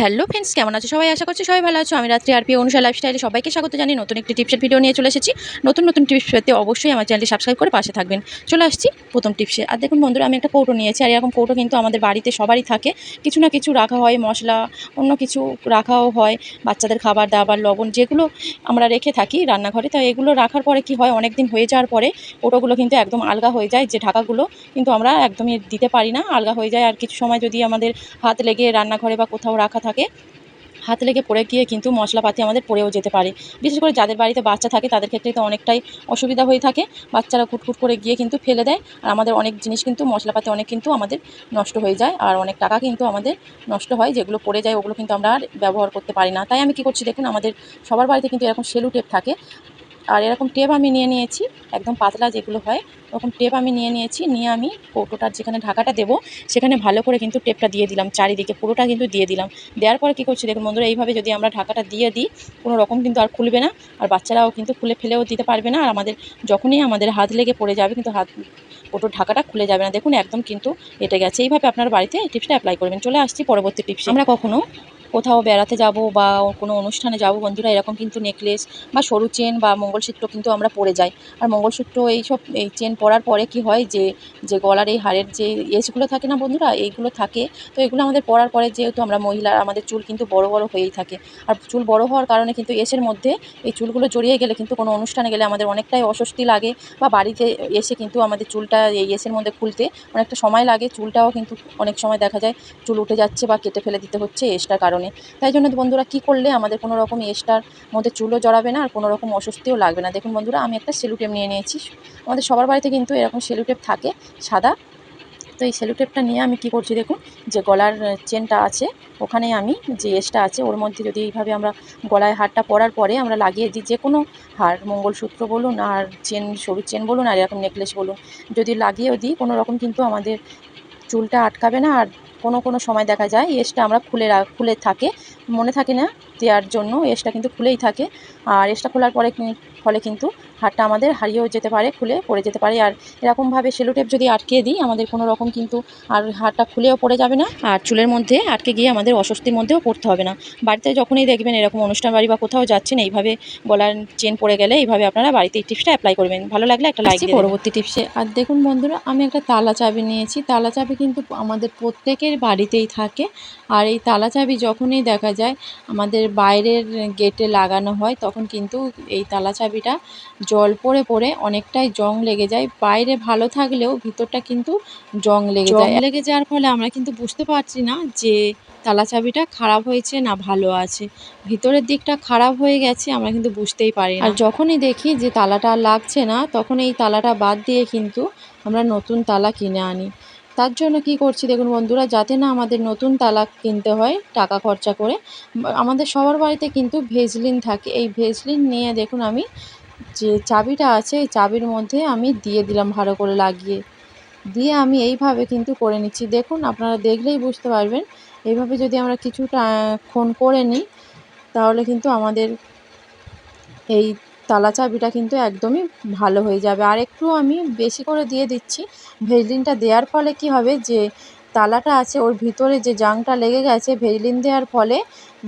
Hello friends, কেমন আছো সবাই? আশা করছি সবাই ভালো আছো। আমি রাত্রি আরপি, অনুষা লাইফস্টাইলে সবাইকে স্বাগত জানি নতুন একটি টিপসের ভিডিও নিয়ে চলে এসেছি। নতুন নতুন টিপস পেতে অবশ্যই আমার চ্যানেলটি সাবস্ক্রাইব করে পাশে থাকবেন। চলে আসছি প্রথম টিপসে আর দেখুন বন্ধুরা, আমি একটা কৌটো নিয়েছি, আর এরকম কৌটো কিন্তু আমাদের বাড়িতে সবারই থাকে। কিছু না কিছু রাখা হয়, মশলা, অন্য কিছু রাখাও হয়, বাচ্চাদের খাবার দাবার, লবণ, যেগুলো আমরা রেখে থাকি রান্নাঘরে। তো এগুলো রাখার পরে কি হয় অনেক দিন হয়ে যাওয়ার পরে কৌটোগুলো কিন্তু একদম আলগা হয়ে যায়, যে ঢাকাগুলো কিন্তু আমরা একদমই দিতে পারি না, আলগা হয়ে যায়। আর কিছু সময় যদি আমাদের হাত লেগে রান্নাঘরে বা কোথাও রাখা থাকে, হাত লেগে পড়ে গিয়ে কিন্তু মশলাপাতি আমাদের পড়েও যেতে পারে। বিশেষ করে যাদের বাড়িতে বাচ্চা থাকে, তাদের ক্ষেত্রে তো অনেকটাই অসুবিধা হয়ে থাকে। বাচ্চারা কুটকুট করে গিয়ে কিন্তু ফেলে দেয়, আর আমাদের অনেক জিনিস কিন্তু, মশলাপাতি অনেক কিন্তু আমাদের নষ্ট হয়ে যায়, আর অনেক টাকা কিন্তু আমাদের নষ্ট হয়, যেগুলো পড়ে যায়, ওগুলো কিন্তু আমরা আর ব্যবহার করতে পারি না। তাই আমি কী করছি দেখুন, আমাদের সবার বাড়িতে কিন্তু এরকম সেলু টেপ থাকে আর এরকম টেপ আমি নিয়ে নিয়েছি, একদম পাতলা যেগুলো হয়, ওরকম টেপ আমি নিয়ে নিয়েছি, নিয়ে আমি কৌটোটার যেখানে ঢাকাটা দেবো, সেখানে ভালো করে কিন্তু টেপটা দিয়ে দিলাম, চারিদিকে পুরোটা কিন্তু দিয়ে দিলাম। দেওয়ার পরে কী করছি দেখুন বন্ধুরা, এইভাবে যদি আমরা ঢাকাটা দিয়ে দিই, কোনো রকম কিন্তু আর খুলবে না, আর বাচ্চারাও কিন্তু খুলে ফেলেও দিতে পারবে না, আর আমাদের যখনই আমাদের হাত লেগে পড়ে যাবে কিন্তু হাত, কৌটোর ঢাকাটা খুলে যাবে না। দেখুন একদম কিন্তু এটে গেছে। এইভাবে আপনার বাড়িতে টিপসটা অ্যাপ্লাই করবেন। চলে আসছি পরবর্তী টিপসে আমরা কখনো কোথাও বেড়াতে যাব বা কোনো অনুষ্ঠানে যাব, বন্ধুরা এরকম কিন্তু নেকলেস বা সরু চেন বা মঙ্গলসূত্র কিন্তু আমরা পরে যাই। আর মঙ্গলসূত্র এইসব, এই চেন পরার পরে কি হয় যে যে গলার এই হাড়ের যে এসগুলো থাকে না বন্ধুরা, এইগুলো থাকে। তো এগুলো আমাদের পরার পরে যেহেতু আমরা মহিলা আমাদের চুল কিন্তু বড় বড় হয়েই থাকে। আর চুল বড় হওয়ার কারণে কিন্তু এসের মধ্যে এই চুলগুলো জড়িয়ে গেলে কিন্তু কোনো অনুষ্ঠানে গেলে আমাদের অনেকটাই অস্বস্তি লাগে বা বাড়িতে এসে কিন্তু আমাদের চুলটা এই এসের মধ্যে খুলতে অনেকটা সময় লাগে। চুলটাও কিন্তু অনেক সময় দেখা যায় চুল উঠে যাচ্ছে বা কেটে ফেলে দিতে হচ্ছে এসটার কারণে। তাই জন্য বন্ধুরা কী করলে? আমাদের কোনো রকম এসটার মধ্যে চুলও জড়াবে না, আর কোনো রকম অস্বস্তিও লাগবে না। দেখুন বন্ধুরা, আমি একটা সেলুটেপ নিয়ে নিয়েছি। আমাদের সবার বাড়িতে কিন্তু এরকম সেলুটেপ থাকে, সাদা। তো এই সেলুটেপটা নিয়ে আমি কি করছি দেখুন, যে গলার চেনটা আছে ওখানে আমি যে এসটা আছে, ওর মধ্যে যদি এইভাবে আমরা গলায় হারটা পরার পরে আমরা লাগিয়ে দিই, যে কোনো হার, মঙ্গলসূত্র বলুন, আর চেন সরু চেন বলুন, আর এরকম নেকলেস বলুন, যদি লাগিয়েও দিই কোনো রকম কিন্তু আমাদের চুলটা আটকাবে না, আর কোনো কোনো সময় দেখা যায় এসটা আমরা খুলে খুলে থাকে। মনে থাকে না দেওয়ার জন্য এসটা কিন্তু খুলেই থাকে। আর এসটা খোলার পরে ফলে কিন্তু হারটা আমাদের হারিয়েও যেতে পারে খুলে পড়ে যেতে পারে। আর এরকমভাবে সেলোটেপ যদি আটকে দিই আমাদের কোনো রকম কিন্তু আর হারটা খুলেও পড়ে যাবে না। আর চুলের মধ্যে আটকে গিয়ে আমাদের অস্বস্তির মধ্যেও পড়তে হবে না। বাড়িতে যখনই দেখবেন এরকম অনুষ্ঠান বাড়ি বা কোথাও যাচ্ছেন এইভাবে গলার চেন পড়ে গেলে এইভাবে আপনারা বাড়িতে এই টিপসটা অ্যাপ্লাই করবেন। ভালো লাগলে একটা লাইক পরবর্তী টিপসে। আর দেখুন বন্ধুরা আমি একটা তালা চাবি নিয়েছি। তালা চাবি কিন্তু আমাদের প্রত্যেকের বাড়িতেই থাকে। আর এই তালা চাবি যখনই দেখা যায়। আমাদের বাইরের গেটে লাগানো হয় তখন কিন্তু এই তালা চাবিটা জল পড়ে পড়ে অনেকটাই জং লেগে যায়। বাইরে ভালো থাকলেও ভিতরটা কিন্তু জং লেগে যায়। লেগে যাওয়ার ফলে আমরা কিন্তু বুঝতে পারছি না যে তালা চাবিটা খারাপ হয়েছে না ভালো আছে। ভিতরের দিকটা খারাপ হয়ে গেছে আমরা কিন্তু বুঝতেই পারি না। আর যখনই দেখি যে তালাটা আর লাগছে না তখন এই তালাটা বাদ দিয়ে কিন্তু আমরা নতুন তালা কিনে আনি। তার জন্য কি করছি দেখুন বন্ধুরা, যাতে না আমাদের নতুন তালা কিনতে হয় টাকা খরচা করে, আমাদের সবার বাড়িতে কিন্তু ভেজলিন থাকে। এই ভেজলিন নিয়ে দেখুন আমি যে চাবিটা আছে, এই চাবির মধ্যে আমি দিয়ে দিলাম ভালো করে লাগিয়ে। দিয়ে আমি এইভাবে কিন্তু করে নিচ্ছি। দেখুন আপনারা দেখলেই বুঝতে পারবেন, এইভাবে যদি আমরা কিছুটা ক্ষণ করে নিই, তাহলে কিন্তু আমাদের এই তালা চাবিটা কিন্তু একদমই ভালো হয়ে যাবে। আর একটু আমি বেশি করে দিয়ে দিচ্ছি। ভেজলিনটা দেওয়ার ফলে কি হবে যে, তালাটা আছে, ওর ভিতরে যে জাংটা লেগে গেছে ভেজলিন দেওয়ার ফলে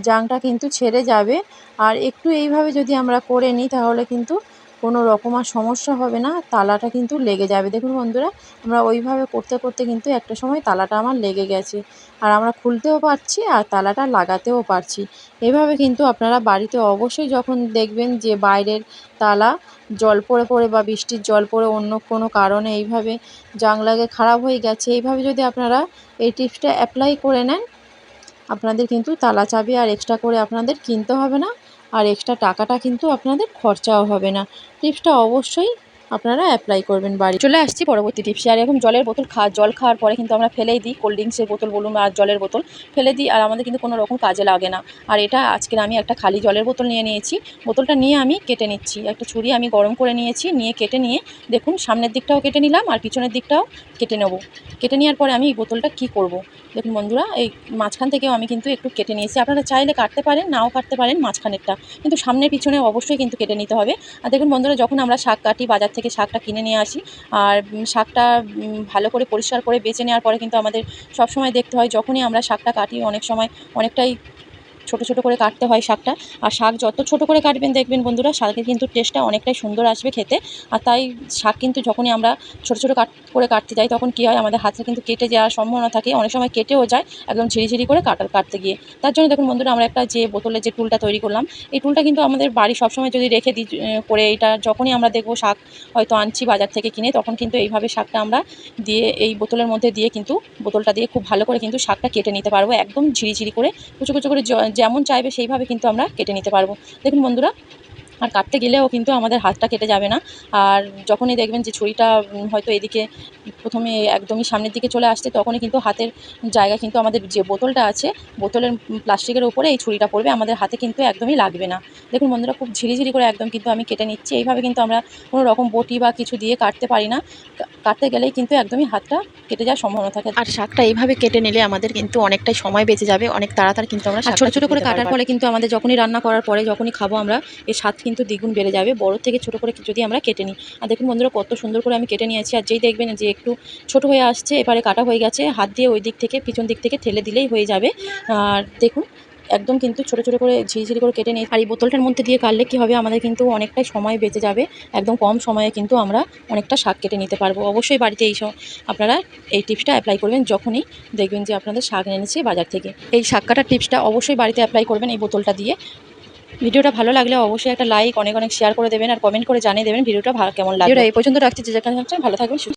জাংটা কিন্তু ছেড়ে যাবে। আর একটু এইভাবে যদি আমরা করে নিই তাহলে কিন্তু কোনো রকম আর সমস্যা হবে না, তালাটা কিন্তু লেগে যাবে। দেখুন বন্ধুরা, আমরা ওইভাবে করতে করতে কিন্তু একটা সময় তালাটা আমার লেগে গেছে। আর আমরা খুলতেও পারছি আর তালাটা লাগাতেও পারছি। এভাবে কিন্তু আপনারা বাড়িতে অবশ্যই যখন দেখবেন যে বাইরের তালা জল পড়ে পড়ে বা বৃষ্টির জল পড়ে অন্য কোনো কারণে এইভাবে জানলাগে খারাপ হয়ে গেছে, এইভাবে যদি আপনারা এই টিপসটা অ্যাপ্লাই করে নেন, আপনাদের কিন্তু তালা চাবি আর এক্সট্রা করে আপনাদের কিনতে হবে না। আর এক্সট্রা টাকাটা কিন্তু আপনাদের খরচাও হবে না। টিপসটা অবশ্যই আপনারা অ্যাপ্লাই করবেন বাড়ি। চলে আসছি পরবর্তী টিপসে আর এরকম জলের বোতল খা, জল খাওয়ার পরে কিন্তু আমরা ফেলেই দিই। কোল্ড ড্রিঙ্কসের বোতল বলুন আর জলের বোতল ফেলে দিই। আর আমাদের কিন্তু কোনো রকম কাজে লাগে না। আর এটা আজকের আমি একটা খালি জলের বোতল নিয়ে নিয়েছি। বোতলটা নিয়ে আমি কেটে নিচ্ছি। একটা ছুরি আমি গরম করে নিয়েছি। নিয়ে কেটে নিয়ে দেখুন সামনের দিকটাও কেটে নিলাম আর পিছনের দিকটাও কেটে নেব। কেটে নেওয়ার পরে আমি এই বোতলটা কী করব? দেখুন বন্ধুরা, এই মাঝখান থেকেও আমি কিন্তু একটু কেটে নিয়েছি। আপনারা চাইলে কাটতে পারেন, নাও কাটতে পারেন মাঝখানেরটা। কিন্তু সামনের পিছনে অবশ্যই কিন্তু কেটে নিতে হবে। আর দেখুন বন্ধুরা, যখন আমরা শাক কাটি বাজার থেকে থেকে শাকটা কিনে নিয়ে আসি। আর শাকটা ভালো করে পরিষ্কার করে বেছে নেওয়ার পরে কিন্তু আমাদের সবসময় দেখতে হয়, যখনই আমরা শাকটা কাটি অনেক সময় অনেকটাই ছোট ছোট করে কাটতে হয় শাকটা। আর শাক যত ছোট করে কাটবেন, দেখবেন বন্ধুরা, শাকের কিন্তু টেস্টটা অনেকটাই সুন্দর আসবে খেতে। আর তাই শাক কিন্তু যখনই আমরা ছোট ছোট কাট, করে কাটতে যাই, তখন কী হয়, আমাদের হাতে কিন্তু কেটে যাওয়ার সম্ভাবনা থাকে। অনেক সময় কেটেও যায়, একদম ঝিরিঝিরি করে কাটার কাটতে গিয়ে। তার জন্য দেখুন বন্ধুরা, আমরা একটা যে বোতলের যে টুলটা তৈরি করলাম, এই টুলটা কিন্তু আমাদের বাড়ি সবসময় যদি রেখে দিই করে এটা যখনই আমরা দেখব শাক হয়তো আনছি বাজার থেকে কিনে, তখন কিন্তু এইভাবে শাকটা আমরা দিয়ে, এই বোতলের মধ্যে দিয়ে কিন্তু বোতলটা দিয়ে খুব ভালো করে কিন্তু শাকটা কেটে নিতে পারব, একদম ঝিরিঝিরি করে, কুচো কুচো করে যেমন চাইবে সেইভাবে কিন্তু আমরা কেটে নিতে পারব। দেখুন বন্ধুরা আর কাটতে গেলেও কিন্তু আমাদের হাতটা কেটে যাবে না। আর যখনই দেখবেন যে ছুরিটা হয়তো এদিকে প্রথমে একদমই সামনের দিকে চলে আসছে তখনই কিন্তু হাতের জায়গা কিন্তু আমাদের যে বোতলটা আছে বোতলের প্লাস্টিকের উপরে এই ছুরিটা পড়বে আমাদের হাতে কিন্তু একদমই লাগবে না। দেখুন বন্ধুরা খুব ঝিরিঝিরি করে একদম কিন্তু আমি কেটে নিচ্ছি। এইভাবে কিন্তু আমরা কোনো রকম বটি বা কিছু দিয়ে কাটতে পারি না। কাটতে গেলেই কিন্তু একদমই হাতটা কেটে যাওয়ার সম্ভাবনা থাকে। আর শাকটা এইভাবে কেটে নিলে আমাদের কিন্তু অনেকটাই সময় বেঁচে যাবে অনেক তাড়াতাড়ি কিন্তু আমরা ছোটো ছোটো করে কাটার ফলে কিন্তু আমাদের যখনই রান্না করার পরে যখনই খাব আমরা এর স্বাদ কিন্তু দ্বিগুণ বেড়ে যাবে। বড় থেকে ছোটো করে যদি আমরা কেটে নিই। আর দেখুন বন্ধুরা, কত সুন্দর করে আমি কেটে নিয়েছি। আর যেই দেখবেন যে একটু ছোট হয়ে আসছে, এবারে কাটা হয়ে গেছে, হাত দিয়ে ওই দিক থেকে, পিছন দিক থেকে ঠেলে দিলেই হয়ে যাবে। আর দেখুন, একদম কিন্তু ছোটো ছোটো করে ঝিরিঝিরি করে কেটে নিই আর এই বোতলটার মধ্যে দিয়ে কাটলে কী হবে? আমাদের কিন্তু অনেকটাই সময় বেঁচে যাবে। একদম কম সময়ে কিন্তু আমরা অনেকটা শাক কেটে নিতে পারব। অবশ্যই বাড়িতে এই আপনারা এই টিপসটা অ্যাপ্লাই করবেন যখনই দেখবেন যে আপনাদের শাক এনেছে বাজার থেকে। এই শাক কাটার টিপসটা অবশ্যই বাড়িতে অ্যাপ্লাই করবেন এই বোতলটা দিয়ে। ভিডিওটা ভালো লাগলে অবশ্যই একটা লাইক অনেক অনেক শেয়ার করে দেবেন আর কমেন্ট করে জানিয়ে দেবেন ভিডিওটা ভালো কেমন লাগবে এই পর্যন্ত রাখছি যে যেখানে ভালো থাকবেন